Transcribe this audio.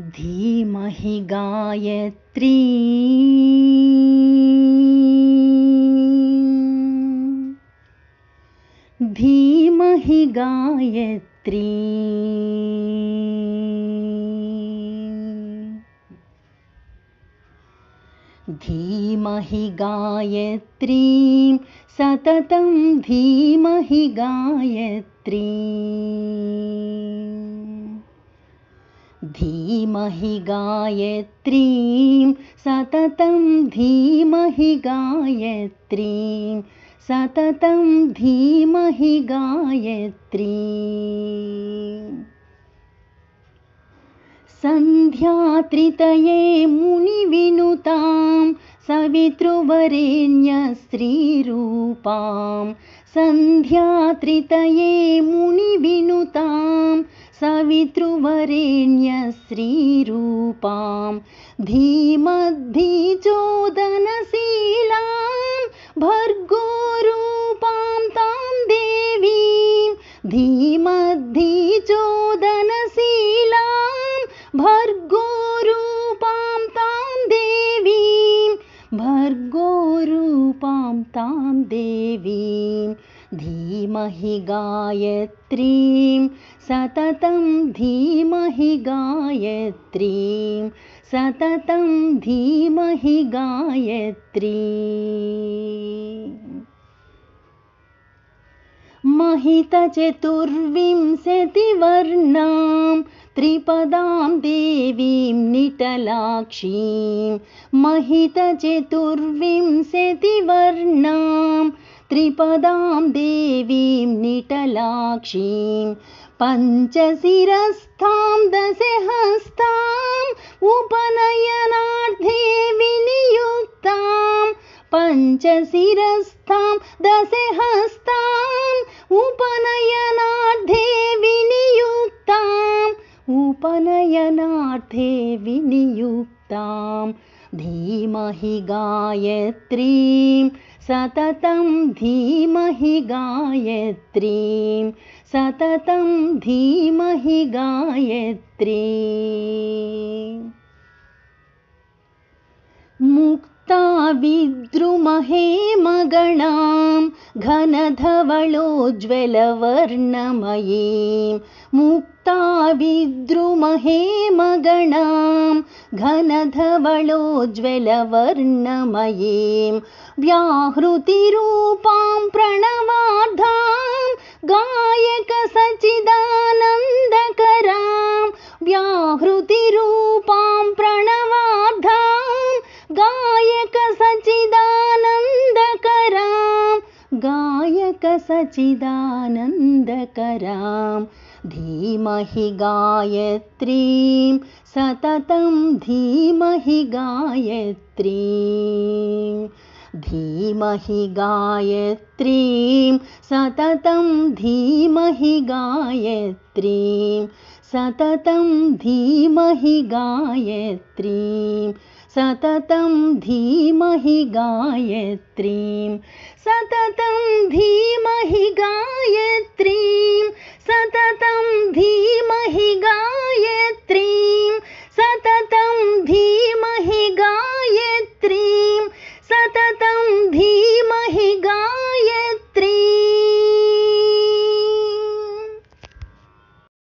धीमहि गायत्री। धीमहि गायत्री। धीमहि गायत्रीं सततं धीमहि गायत्री धीमहि गायत्रीं सततं धीमहि गायत्रीं सततं धीमहि गायत्री सन्ध्यात्रितये मुनिविनुतां सवितृवरेण्यस्त्रीरूपां सन्ध्यात्रितये मुनिविनुतां सवितृवरेण्यश्रीरूपां धीमद्धिचोदनशीलां देवीं धीमहि गायत्रीं सततं धीमहि गायत्रीं सततं धीमहि गायत्री। महितचतुर्विंशतिवर्णां त्रिपदां देवीं निटलाक्षीं महितचतुर्विंशतिवर्णां त्रिपदां देवीं निटलाक्षीं पञ्चशिरस्थां दशहस्ताम् उपनयनार्थे विनियुक्तां पञ्चशिरस्थां दशहस्ताम् उपनयनार्थे विनियुक्ताम् उपनयनार्थे विनियुक्तां धीमहि गायत्रीं सततं धीमहि गायत्रीं। सततं धीमहि गायत्री। मुक्ता विद्रुमहे मगणां घनधवलोज्ज्वलवर्णमयीं मुक्ता विद्रुमहे मगणां घनधवलोज्ज्वलवर्णमयीं व्याहृतिरूपां प्रणवार्धां गायकसचिदानन्दकरां व्याहृतिरूपां प्रणवार्धां गायकसचिदानन्दकरां गायकसचिदानन्दकरां धीमहि गायत्रीं सततं धीमहि गायत्रीं। धीमहि गायत्रीं सततं धीमहि गायत्रीं। सततं धीमहि गायत्रीं। सततं धीमहि गायत्रीं। सततं धीमहि गायत्रीं सततं धीमहि